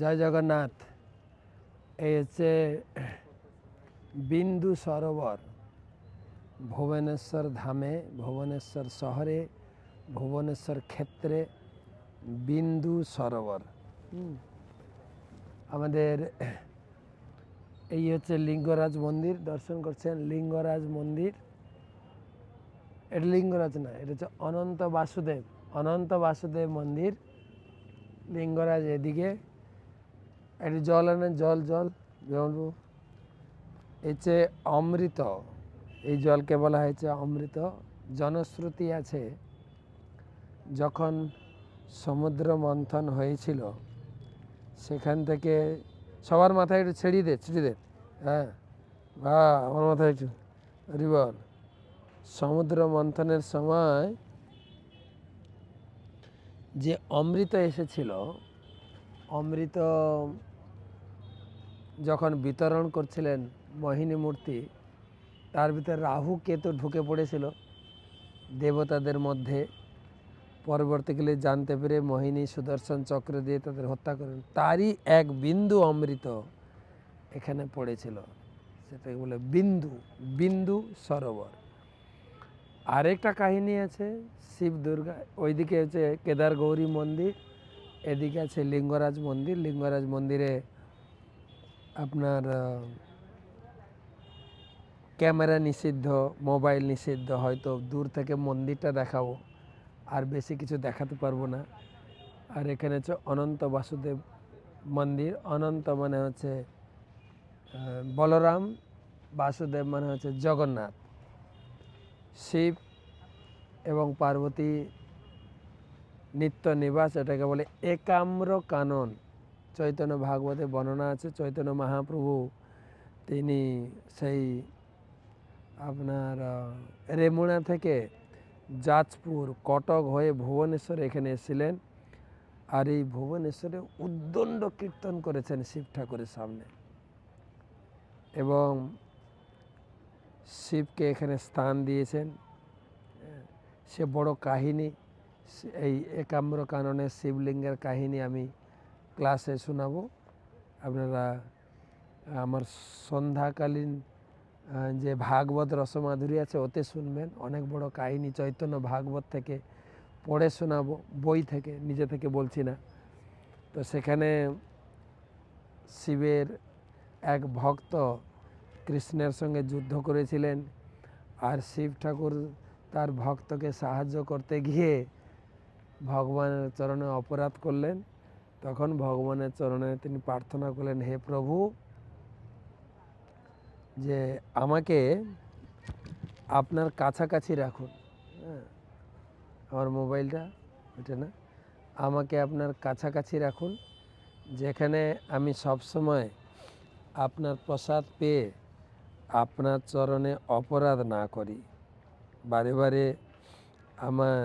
জয় জগন্নাথ। এই হচ্ছে বিন্দু সরোবর ভুবনেশ্বর ধামে ভুবনেশ্বর শহরে ভুবনেশ্বর ক্ষেত্রে বিন্দু সরোবর। আমাদের এই হচ্ছে লিঙ্গরাজ মন্দির দর্শন করছেন লিঙ্গরাজ মন্দির। এটা লিঙ্গরাজ না এটা হচ্ছে অনন্ত বাসুদেব অনন্ত বাসুদেব মন্দির। লিঙ্গরাজ এদিকে। একটু জল আনেন জল জল জল হচ্ছে অমৃত, এই জলকে বলা হয়েছে অমৃত। জনশ্রুতি আছে, যখন সমুদ্র মন্থন হয়েছিল, সেখান থেকে সবার মাথায় একটু ছেড়িয়ে দে ছেড়ে দে। হ্যাঁ বা, আমার মাথায় একটু রিবল সমুদ্র মন্থনের সময় যে অমৃত এসেছিল, অমৃত যখন বিতরণ করছিলেন মোহিনী মূর্তি, তার ভিতরে রাহু, কেতু ঢুকে পড়েছিল। দেবতাদের মধ্যে পরবর্তীকালে জানতে পেরে মোহিনী সুদর্শন চক্র দিয়ে তাদের হত্যা করেন। তারই এক বিন্দু অমৃত এখানে পড়েছিল। সেটাকে বলে বিন্দু বিন্দু সরোবর। আরেকটা কাহিনী আছে, শিব দুর্গা, ওইদিকে হচ্ছে কেদার গৌরী মন্দির, এদিকে আছে লিঙ্গরাজ মন্দির। লিঙ্গরাজ মন্দিরে আপনার ক্যামেরা নিষিদ্ধ, মোবাইল নিষিদ্ধ, হয়তো দূর থেকে মন্দিরটা দেখাবো, আর বেশি কিছু দেখাতে পারব না। আর এখানে হচ্ছে অনন্ত বাসুদেব মন্দির। অনন্ত মানে হচ্ছে বলরাম, বাসুদেব মানে হচ্ছে জগন্নাথ, শিব এবং পার্বতী নিত্য নিবাস এটাকে বলে একাম্র কানন চৈতন্য ভাগবতে বর্ণনা আছে, চৈতন্য মহাপ্রভু, তিনি সেই আপনার রেমুনা থেকে যাজপুর কটক হয়ে ভুবনেশ্বর এখানে এসেছিলেন আর এই ভুবনেশ্বরে উদ্দণ্ড কীর্তন করেছেন শিব ঠাকুরের সামনে। এবং শিবকে এখানে স্থান দিয়েছেন। সে বড় কাহিনী এই একাম্র কাননের শিবলিঙ্গের কাহিনী আমি ক্লাসে শোনাবো। আপনারা, আমার সন্ধ্যাকালীন যে ভাগবত রসমাধুরী আছে, ওতে শুনবেন। অনেক বড় কাহিনী চৈতন্য ভাগবত থেকে পড়ে শোনাবো, বই থেকে, নিজে থেকে বলছি না। তো সেখানে শিবের এক ভক্ত কৃষ্ণের সঙ্গে যুদ্ধ করেছিলেন। আর শিব ঠাকুর তার ভক্তকে সাহায্য করতে গিয়ে ভগবানের চরণে অপরাধ করলেন। তখন ভগবানের চরণে তিনি প্রার্থনা করলেন, হে প্রভু, যে আমাকে আপনার কাছাকাছি রাখুন। হ্যাঁ আমার মোবাইলটা, এটা না, আমাকে আপনার কাছাকাছি রাখুন, যেখানে আমি সবসময় আপনার প্রসাদ পেয়ে আপনার চরণে অপরাধ না করি। বারে বারে আমার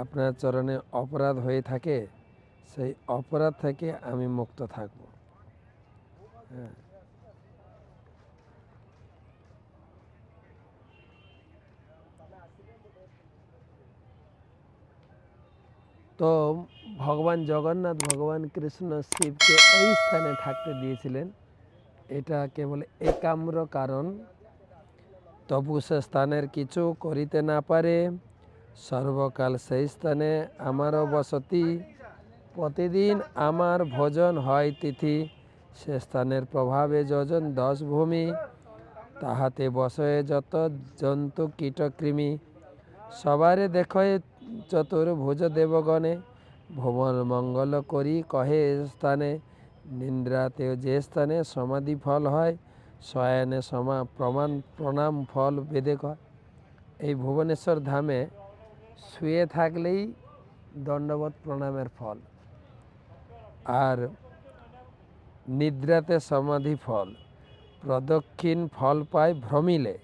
আপনার চরণে অপরাধ হয়ে থাকে সেই অপরাধ থেকে আমি মুক্ত থাকব। হ্যাঁ। তো ভগবান জগন্নাথ, ভগবান কৃষ্ণ শিবকে এই স্থানে থাকতে দিয়েছিলেন। এটা কেবল একাম্র কারণ। তবু সে স্থানের কিছু করিতে না পারে। সর্বকাল সেই স্থানে আমারও বসতি। প্রতিদিন আমার ভোজন হয় তিথি। সে স্থানের প্রভাবে যজন দশ ভূমি। তাহাতে বসয়ে যত জন্তু কীটকৃমি। সবারে দেখয়ে চতুর্ভুজ দেবগণে। ভুবন মঙ্গল করি কহে স্থানে। নিন্দ্রাতেও যে স্থানে সমাধি ফল হয়, শয়নে সমা প্রমাণ প্রণাম ফল বেদে কয়। এই ভুবনেশ্বর ধামে শুয়ে থাকলেই দণ্ডবত প্রণামের ফল। আর নিদ্রাতে সমাধি ফল প্রদক্ষিণ ফল পায় ভ্রমিলে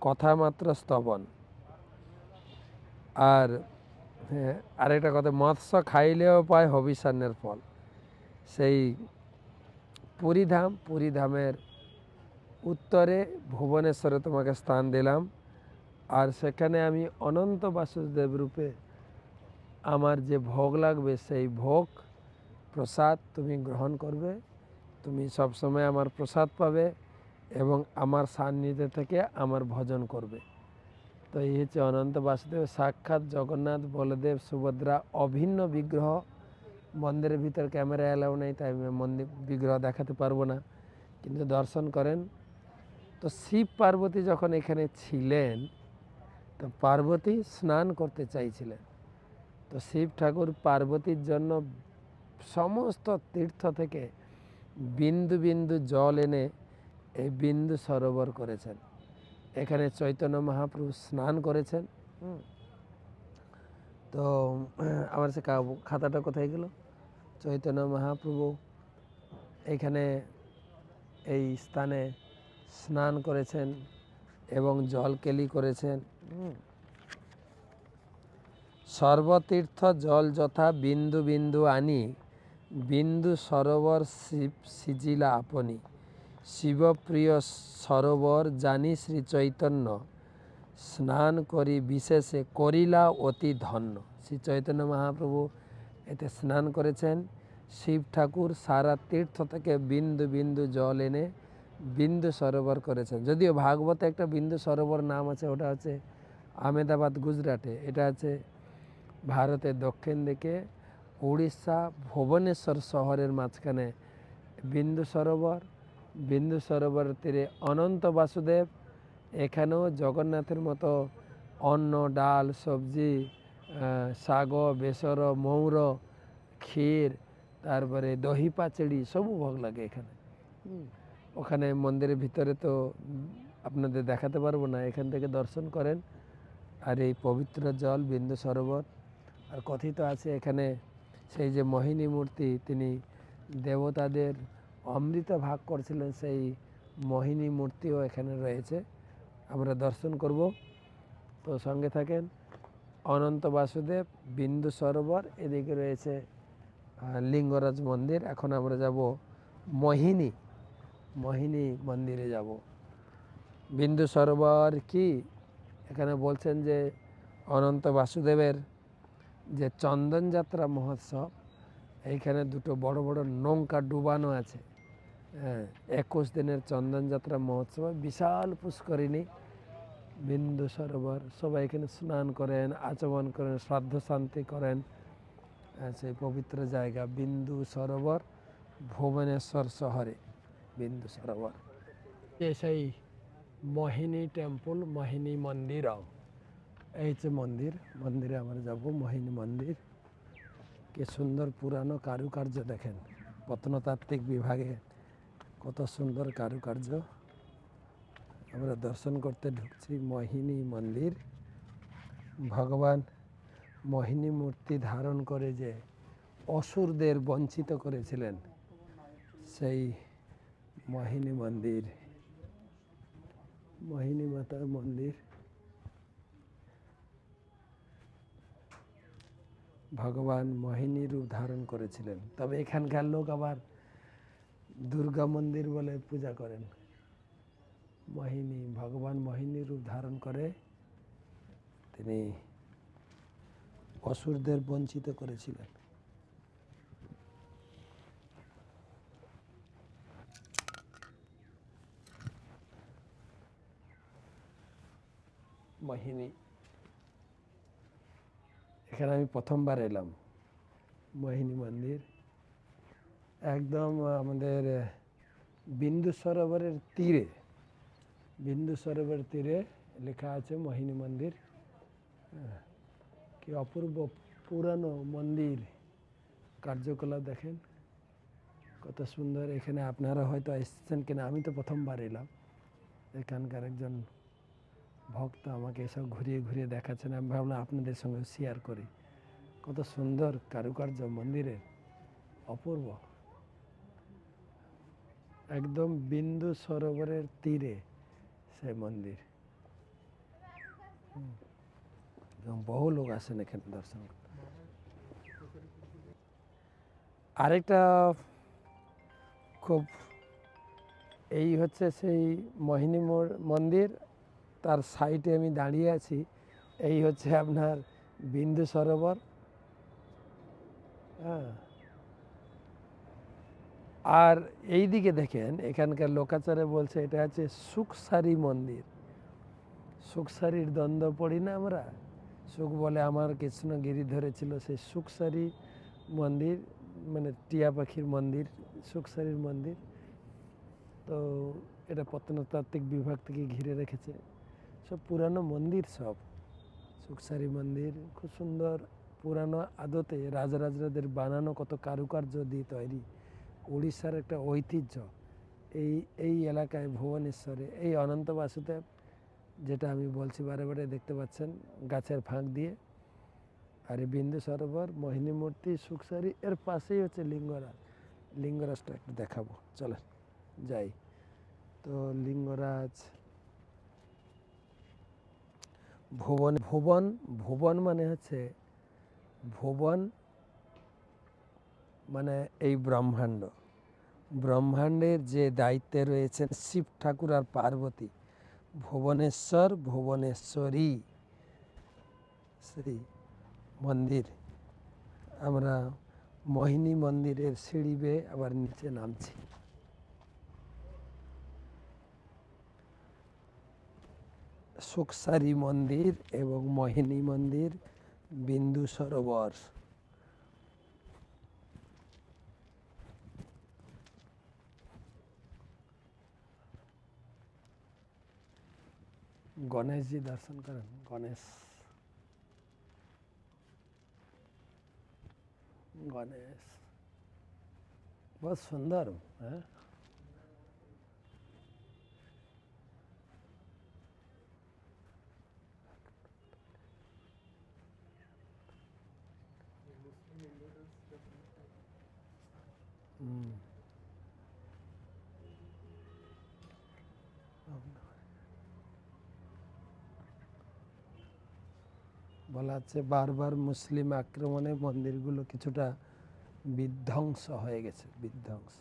কথা মাত্র স্তবন। আর হ্যাঁ, আরেকটা কথা মৎস্য খাইলেও পায় হবিষান্নের ফল। সেই পুরীধাম পুরীধামের উত্তরে ভুবনেশ্বরে তোমাকে স্থান দিলাম। আর সেখানে আমি অনন্ত বাসুদেব রূপে আমার যে ভোগ লাগবে সেই ভোগ প্রসাদ তুমি গ্রহণ করবে, তুমি সবসময় আমার প্রসাদ পাবে এবং আমার সান্নিধ্যে থেকে আমার ভজন করবে। তো এই হচ্ছে অনন্ত বাসুদেব সাক্ষাৎ জগন্নাথ বলদেব সুভদ্রা অভিন্ন বিগ্রহ। মন্দিরের ভিতর ক্যামেরা এলাও নেই, তাই আমি মন্দির বিগ্রহ দেখাতে পারব না, কিন্তু দর্শন করেন। তো শিব পার্বতী যখন এখানে ছিলেন, তো পার্বতী স্নান করতে চাইছিলেন। তো শিব ঠাকুর পার্বতীর জন্য সমস্ত তীর্থ থেকে বিন্দু বিন্দু জল এনে এই বিন্দু সরোবর করেছেন। এখানে চৈতন্য মহাপ্রভু স্নান করেছেন। তো, আমার সে খাতাটা কোথায় গেল? চৈতন্য মহাপ্রভু এখানে এই স্থানে স্নান করেছেন এবং জল কেলি করেছেন। সর্বতীর্থ জল যথা বিন্দু বিন্দু আনি বিন্দু সরোবর শিব সিজিলা আপনি। শিবপ্রিয় সরোবর জানি শ্রী চৈতন্য। স্নান করি বিশেষে করিলা অতি ধন্য। শ্রী চৈতন্য মহাপ্রভু এতে স্নান করেছেন। শিব ঠাকুর সারা তীর্থ থেকে বিন্দু বিন্দু জল এনে বিন্দু সরোবর করেছেন। যদিও ভাগবতে একটা বিন্দু সরোবর নাম আছে, ওটা হচ্ছে আহমেদাবাদ, গুজরাটে। এটা আছে ভারতের দক্ষিণ দিকে। উড়িষ্যা ভুবনেশ্বর শহরের মাঝখানে বিন্দু সরোবর। বিন্দু সরোবরের তীরে অনন্ত বাসুদেব। এখানেও জগন্নাথের মতো অন্ন ডাল সবজি শাগ বেসর মৌর ক্ষীর তারপরে দহি পাচড়ি সবু ভোগ লাগে এখানে। ওখানে মন্দিরের ভিতরে তো আপনাদের দেখাতে পারব না এখান থেকে দর্শন করেন। আর এই পবিত্র জল বিন্দু সরোবর। আর কথিত আছে এখানে সেই যে মোহিনী মূর্তি, তিনি দেবতাদের অমৃত ভাগ করছিলেন, সেই মোহিনী মূর্তিও এখানে রয়েছে। আমরা দর্শন করব। তো সঙ্গে থাকেন অনন্ত বাসুদেব, বিন্দু সরোবর, এদিকে রয়েছে লিঙ্গরাজ মন্দির। এখন আমরা যাব মোহিনী মোহিনী মন্দিরে যাব। বিন্দু সরোবর কি? এখানে বলছেন যে অনন্ত বাসুদেবের যে চন্দনযাত্রা মহোৎসব এইখানে দুটো বড় বড় নৌকা ডুবানো আছে। হ্যাঁ একুশ দিনের চন্দনযাত্রা মহোৎসব বিশাল পুষ্করিণী বিন্দু সরোবর সবাই এখানে স্নান করেন আচমন করেন শ্রাদ্ধ শান্তি করেন। হ্যাঁ, সেই পবিত্র জায়গা বিন্দু সরোবর ভুবনেশ্বর শহরে বিন্দু সরোবর। এ সেই মোহিনী টেম্পল মোহিনী মন্দির এই হচ্ছে মন্দির, মন্দিরে আমরা যাব, মোহিনী মন্দির। কি সুন্দর পুরানো কারুকার্য দেখেন। প্রত্নতাত্ত্বিক বিভাগে কত সুন্দর কারুকার্য। আমরা দর্শন করতে ঢুকছি মোহিনী মন্দির। ভগবান মোহিনী মূর্তি ধারণ করে যে অসুরদের বঞ্চিত করেছিলেন, সেই মোহিনী মন্দির। মোহিনী মাতার মন্দির। ভগবান মোহিনী রূপ ধারণ করেছিলেন। তবে এখানকার লোক আবার দুর্গা মন্দির বলে পূজা করেন। মোহিনী, ভগবান মোহিনী রূপ ধারণ করে তিনি অসুরদের বঞ্চিত করেছিলেন। মোহিনী এখানে আমি প্রথমবার এলাম, মোহিনী মন্দির। একদম আমাদের বিন্দু সরোবরের তীরে, বিন্দু সরোবরের তীরে লেখা আছে মোহিনী মন্দির। কি অপূর্ব পুরানো মন্দির কার্যকলাপ দেখেন, কত সুন্দর। এখানে আপনারা হয়তো এসেছেন কিনা, আমি তো প্রথমবার এলাম। এখানকার একজন ভক্ত আমাকে এসব ঘুরিয়ে ঘুরিয়ে দেখাচ্ছেন। আমি ভাবলাম আপনাদের সঙ্গে শেয়ার করি। কত সুন্দর কারুকার্য মন্দিরের, অপূর্ব। একদম বিন্দু সরোবরের তীরে সে মন্দির। এবং বহু লোক আসেন এখানে দর্শন করতে। আরেকটা খুব এই হচ্ছে সেই মোহিনী মন্দির। তার সাইডে আমি দাঁড়িয়ে আছি। এই হচ্ছে আপনার বিন্দু সরোবর। হ্যাঁ। আর এই দিকে দেখেন, এখানকার লোকাচারে বলছে এটা হচ্ছে সুখসারি মন্দির। সুখসারির দ্বন্দ্ব পড়ি না আমরা? সুখ বলে আমার কৃষ্ণগিরি ধরেছিল সেই সুখসারি মন্দির মানে টিয়া পাখির মন্দির, সুখসারির মন্দির। তো এটা প্রত্নতাত্ত্বিক বিভাগ থেকে ঘিরে রেখেছে। সব পুরানো মন্দির সব। সুখসারি মন্দির, খুব সুন্দর পুরানো আদতে রাজরাজরাদের বানানো কত কারুকার্য দিয়ে তৈরি। উড়িষ্যার একটা ঐতিহ্য। এই এই এলাকায় ভুবনেশ্বরে, এই অনন্ত বাসুদেব, যেটা আমি বলছি বারে বারে দেখতে পাচ্ছেন, গাছের ফাঁক দিয়ে। আর এই বিন্দু সরোবর মোহিনী মূর্তি সুখসারি এর পাশেই হচ্ছে লিঙ্গরাজ। লিঙ্গরাজটা একটু দেখাবো। চলেন, যাই। তো লিঙ্গরাজ ভুবন ভুবন ভুবন মানে হচ্ছে ভুবন মানে এই ব্রহ্মাণ্ড। ব্রহ্মাণ্ডের যে দায়িত্বে রয়েছেন শিব ঠাকুর আর পার্বতী, ভুবনেশ্বর, ভুবনেশ্বরী, শ্রী মন্দির। আমরা মোহিনী মন্দিরের সিঁড়ি বেয়ে আবার নিচে নামছি। সুখসারি মন্দির এবং মোহিনী মন্দির বিন্দু সরোবর গণেশজি দর্শন করেন গণেশ গণেশ बहुत सुंदर है বলা হচ্ছে বারবার মুসলিম আক্রমণে মন্দিরগুলো কিছুটা বিধ্বংস হয়ে গেছে বিধ্বংস।